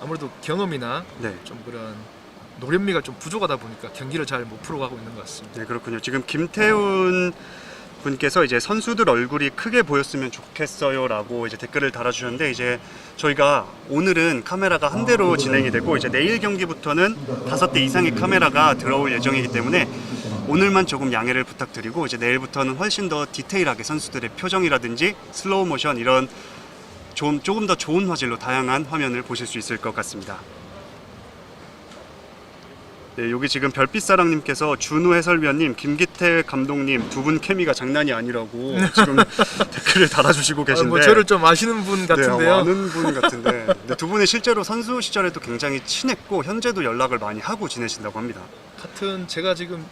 아무래도 경험이나 네. 좀 그런 노련미가 좀 부족하다 보니까 경기를 잘 못 풀어가고 있는 것 같습니다. 네 그렇군요. 지금 김태훈 분께서 이제 선수들 얼굴이 크게 보였으면 좋겠어요라고 이제 댓글을 달아주셨는데 이제 저희가 오늘은 카메라가 한 대로 진행이 되고 이제 내일 경기부터는 다섯 대 이상의 카메라가 들어올 예정이기 때문에 오늘만 조금 양해를 부탁드리고 이제 내일부터는 훨씬 더 디테일하게 선수들의 표정이라든지 슬로우 모션 이런 좀 조금 더 좋은 화질로 다양한 화면을 보실 수 있을 것 같습니다. 네, 여기 지금 별빛사랑님께서 준우 해설위원님, 김기태 감독님 두 분 케미가 장난이 아니라고 지금 댓글을 달아주시고 아, 계신데. 뭐 저를 좀 아시는 분 같은데요. 네, 아는 분 같은데. 근데 두 분이 실제로 선수 시절에도 굉장히 친했고 현재도 연락을 많이 하고 지내신다고 합니다. 같은 제가 지금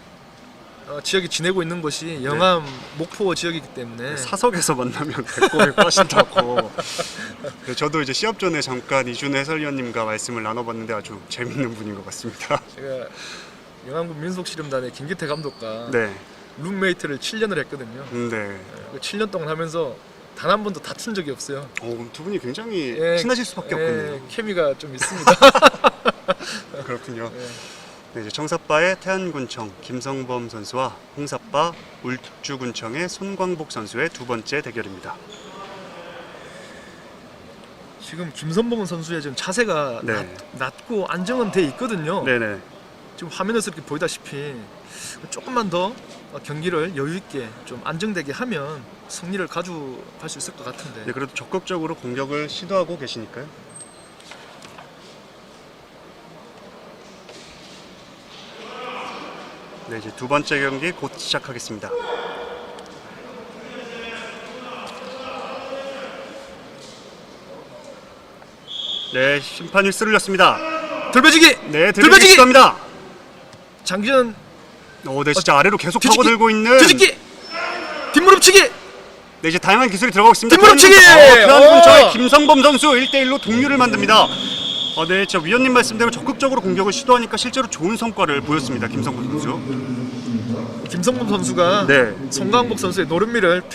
어, 지역에 지내고 있는 곳이 영암 목포 지역이기 때문에 네, 사석에서 만나면 배꼽이 빠진다고. 네, 저도 이제 시합 전에 잠깐 이준우 해설위원님과 말씀을 나눠봤는데 아주 재밌는 분인 것 같습니다. 제가 영암구 민속씨름단의 김기태 감독과 네, 룸메이트를 7년을 했거든요. 음, 네. 그 7년 동안 하면서 단 한 번도 다툰 적이 없어요. 어, 그럼 두 분이 굉장히 예, 친하실 수밖에 예, 없군요. 케미가 좀 있습니다. 그렇군요. 예. 네, 이제 청사빠의 태안군청 김성범 선수와 홍사빠 울주군청의 손광복 선수의 두 번째 대결입니다. 지금 김선봉 선수의 지금 자세가 네. 낮, 낮고 안정은 돼 있거든요. 네네. 지금 화면에서 이렇게 보이다시피 조금만 더 경기를 여유 있게 좀 안정되게 하면 승리를 가져갈 수 있을 것 같은데. 네, 그래도 적극적으로 공격을 시도하고 계시니까요. 네, 이제 두 번째 경기 곧 시작하겠습니다. 네, 심판이 쓰러졌습니다. 들배지기 네, 들배지기! 시도합니다. 장기전 어, 네, 진짜 아래로 계속 뒤집기! 파고들고 있는 뒤집기 뒷무릎치기 네, 이제 다양한 기술이 들어가고 있습니다. 뒷무릎치기! 어! 김성범 선수 1대1로 동률을 만듭니다. 어, 네, 저 위원님 말씀대로 적극적으로 공격을 시도하니까 실제로 좋은 성과를 보였습니다. 김성범 선수. 김성범 선수가 네. 송강복 선수의 노른미를